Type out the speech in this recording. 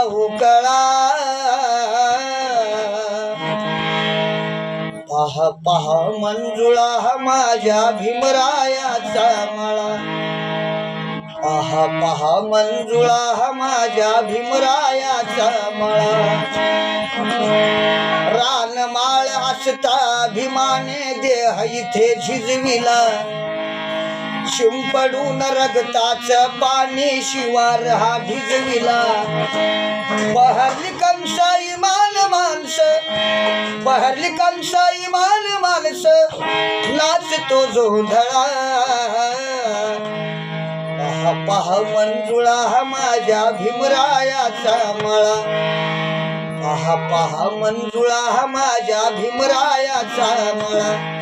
हुकळा. पहा पहा मंजुळा माझ्या भीमरायाचा मळा. पहा पहा मंजुळा माझ्या भीमरायाचा मळा. रानमाळ असता भीमाने देह इथे झिजविला शिंपडून रगताच पाणी शिवार हा भिजविला. बहरली कंसाई इमान माणस बहरली कंसाई इमान माणस नाचतो जोंधळा पहा मंजुळा हा माझ्या भीमरायाचा मळा. पहा पहा मंजुळा हा माझ्या भीमरायाचा मळा.